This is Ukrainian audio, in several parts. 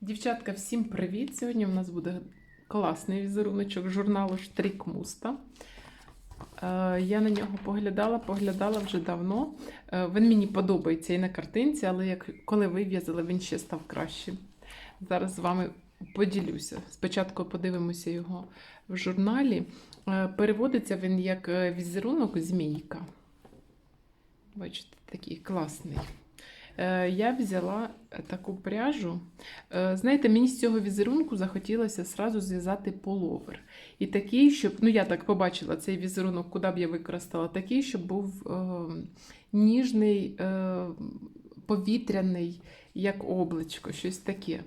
Дівчатка, всім привіт! Сьогодні в нас буде класний візеруночок журналу Штрик Муста. Е, Я на нього поглядала, поглядала вже давно. Е, Він мені подобається і на картинці, але як коли вив'язала, він ще став кращим. Зараз з вами поділюся. Спочатку подивимося його в журналі. Е, Переводиться він як візерунок змійка. Бачите, такий класний. Е, Я взяла таку пряжу. Е, Знаєте, мені з цього візерунку захотілося сразу зв'язати половер. І такий, щоб, ну я так побачила цей візерунок, куди б я використала, такий, щоб був е, ніжний, е, повітряний, як обличко, щось таке.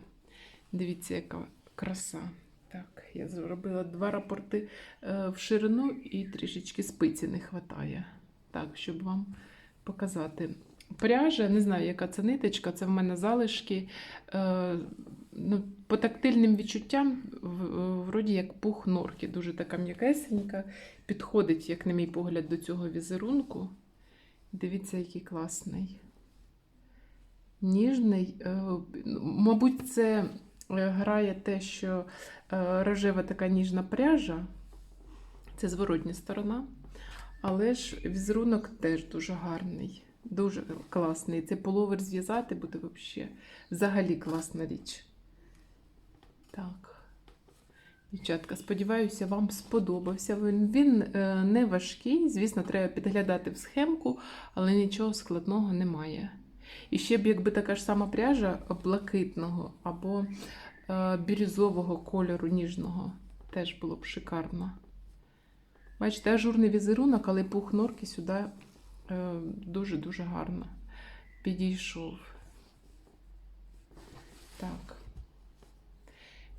Дивіться, яка краса. Так, я зробила два рапорти е, в ширину і трішечки спиці не вистачає. Так, щоб вам показати. Пряжа, не знаю, яка це ниточка, це в мене залишки. Е, ну, по тактильним відчуттям, вроді як пух норки, дуже така м'якесенька. Підходить, як на мій погляд, до цього візерунку. Дивіться, який класний. Ніжний. Е, ну, мабуть, це е, грає те, що рожева така ніжна пряжа. Це зворотня сторона. Але ж візерунок теж дуже гарний, дуже класний. Це половер зв'язати буде взагалі, взагалі класна річ. Так. Дівчатка, сподіваюся, вам сподобався. Він, він е, не важкий. Звісно, треба підглядати в схемку, але нічого складного немає. І ще б, якби така ж сама пряжа блакитного або е, бірюзового кольору ніжного, теж було б шикарно. Бачите, ажурний візерунок, але пух норки сюди дуже-дуже гарно підійшов. Так.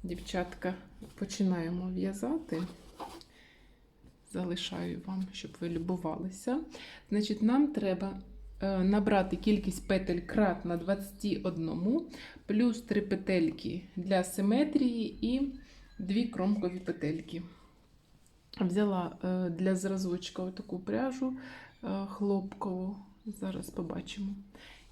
Дівчатка, починаємо в'язати. Залишаю вам, щоб ви любувалися. Значить, нам треба е, набрати кількість петель кратна 21, плюс 3 петельки для симетрії і 2 кромкові петельки. Взяла е, для зразочка таку пряжу е, хлопкову. Зараз побачимо,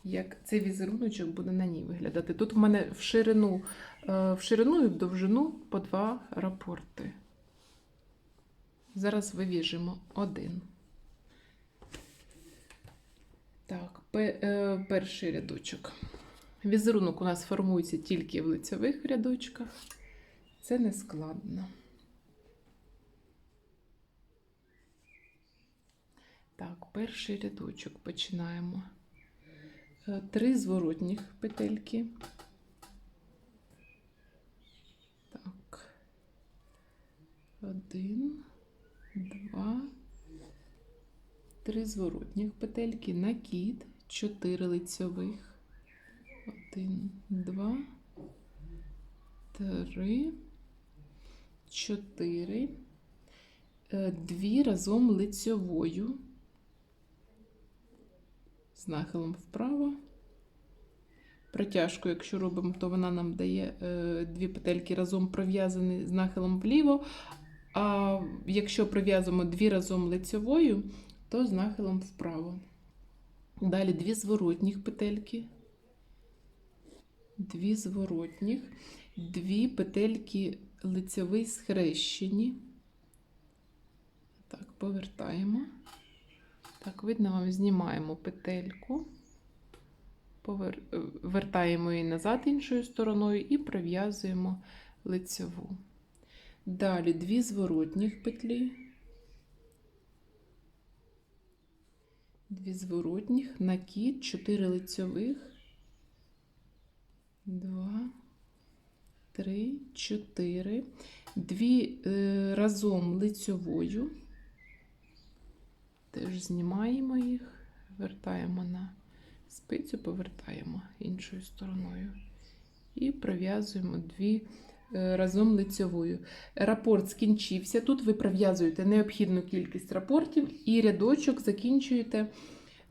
як цей візеруночок буде на ній виглядати. Тут в мене в ширину, е, в ширину і в довжину по два рапорти. Зараз вивіжемо один. Так, е, перший рядочок. Візерунок у нас формується тільки в лицевих рядочках. Це не складно. Так, перший рядочок починаємо. Е, Три зворотніх петельки. Так. Один, два, три зворотніх петельки, накид, чотири лицьових. Один, два, три, чотири. Е, Дві разом лицьовою з нахилом вправо. Протяжку, якщо робимо, то вона нам дає е, дві петельки разом пров'язані з нахилом вліво. А якщо пров'язуємо дві разом лицевою, то з нахилом вправо. Далі дві зворотніх петельки. Дві зворотніх, дві петельки лицевий схрещені. Так, повертаємо. Так, видно, вам знімаємо петельку, повер... вертаємо її назад іншою стороною і пров'язуємо лицеву. Далі дві зворотніх петлі, дві зворотніх, накид, чотири лицьових, два, три, чотири, дві е, разом лицьовою. Теж знімаємо їх, вертаємо на спицю, повертаємо іншою стороною. І пров'язуємо дві е, разом лицьовою. Рапорт скінчився. Тут ви пров'язуєте необхідну кількість рапортів і рядочок закінчуєте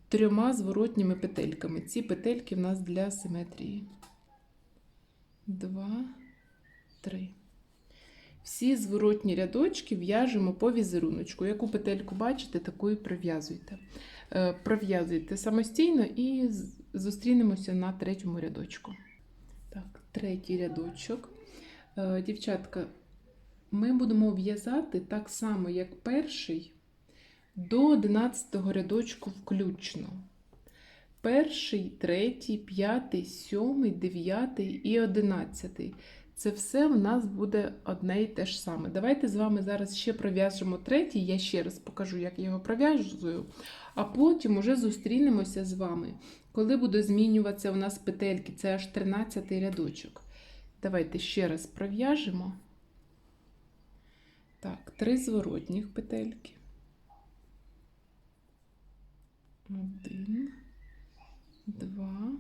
трьома зворотніми петельками. Ці петельки в нас для симетрії. Два, три. Всі зворотні рядочки в'яжемо по візеруночку. Яку петельку бачите, таку і пров'язуйте. Е, Пров'язуйте самостійно і зустрінемося на третьому рядочку. Так, третій рядочок. Е, Дівчатка, ми будемо в'язати так само, як перший, до 11 рядочку включно. Перший, третій, п'ятий, сьомий, дев'ятий і одинадцятий. Це все в нас буде одне і те ж саме. Давайте з вами зараз ще пров'яжемо третій. Я ще раз покажу, як я його пров'яжую, а потім уже зустрінемося з вами, коли буде змінюватися у нас петельки. Це аж 13 рядочок. Давайте ще раз пров'яжемо. Так, три зворотніх петельки. Один, два,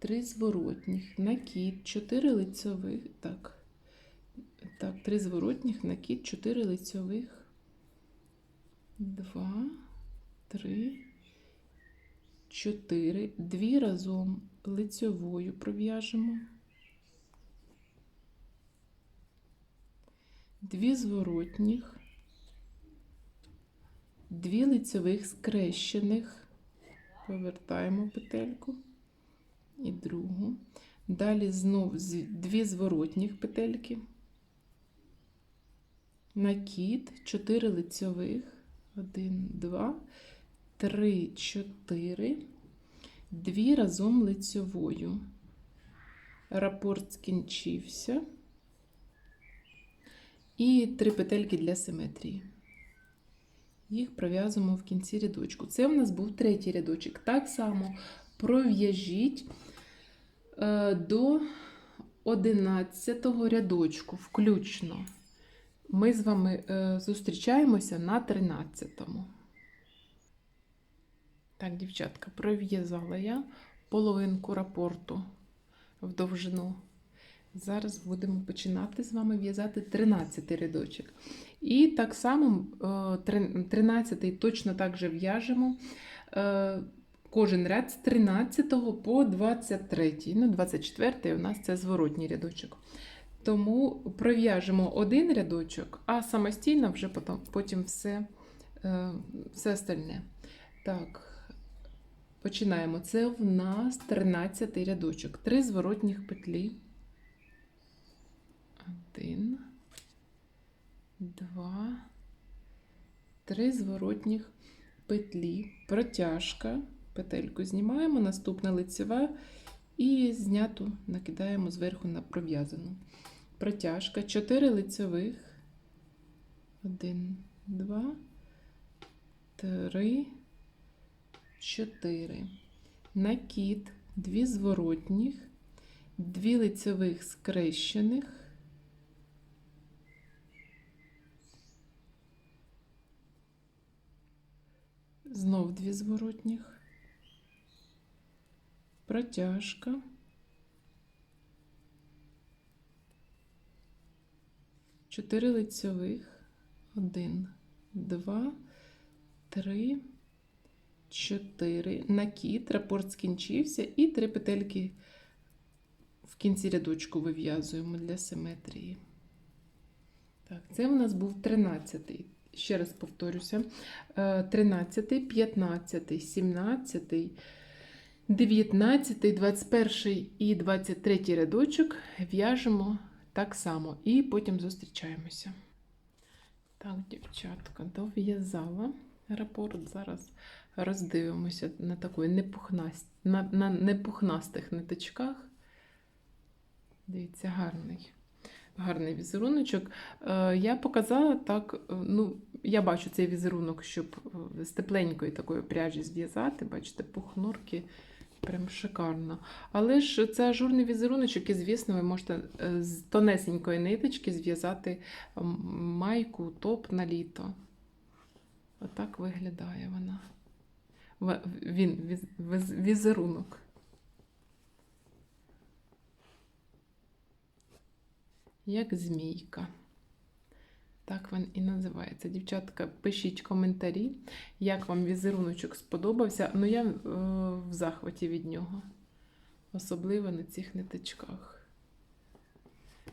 три зворотніх, накид, чотири лицьових. Так, так, три зворотніх, накид, чотири лицьових. Два, три, чотири. Дві разом лицьовою пров'яжемо. Дві зворотніх, дві лицьових скрещених, повертаємо петельку і другу. Далі знов дві зворотніх петельки, накид, чотири лицьових, один, два, три, чотири, дві разом лицьовою. Рапорт скінчився. І три петельки для симетрії. Їх пров'язуємо в кінці рядочку. Це в нас був третій рядочок. Так само пров'яжіть до 11 рядочку, включно. Ми з вами е, зустрічаємося на 13-му. Так, дівчатка, пров'язала я половинку рапорту в довжину. Зараз будемо починати з вами в'язати 13 рядочок. І так само 13 точно так же в'яжемо е, кожен ряд з 13 по 23. Ну, 24 у нас це зворотній рядочок. Тому пров'яжемо один рядочок, а самостійно вже потім, потім все, е, все остальне. Так, починаємо. Це в нас 13 рядочок. Три зворотніх петлі. Один, два, три зворотніх петлі, протяжка, петельку знімаємо, наступна лицева і зняту накидаємо зверху на пров'язану. Протяжка, 4 лицевих, 1, 2, 3, 4. Накид, 2 зворотніх, 2 лицевих скрещених. Знов дві зворотніх, протяжка, чотири лицьових, один, два, три, чотири. Накид, рапорт скінчився, і три петельки в кінці рядочку вив'язуємо для симетрії. Так, це у нас був 13-й. Ще раз повторюся: Е, 13, 15, 17, 19, 21 і 23 рядочок в'яжемо так само і потім зустрічаємося. Так, дівчатка, дов'язала рапорт. Зараз роздивимося на такої непухнаст... на, на непухнастих ниточках. Дивіться, гарний. Гарний візеруночок. Е, Я показала так, е, ну, я бачу цей візерунок, щоб е, з тепленької такої пряжі зв'язати. Бачите, пухнурки прям шикарно. Але ж це ажурний візеруночок, і, звісно, ви можете е, з тонесенької ниточки зв'язати майку, топ на літо. Отак виглядає вона. Він, віз- віз- візерунок. як змійка. Так він і називається. Дівчатка, пишіть коментарі, як вам візеруночок сподобався. Ну, я е, в захваті від нього. Особливо на цих ниточках.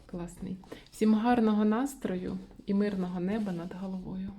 Класний. Всім гарного настрою і мирного неба над головою.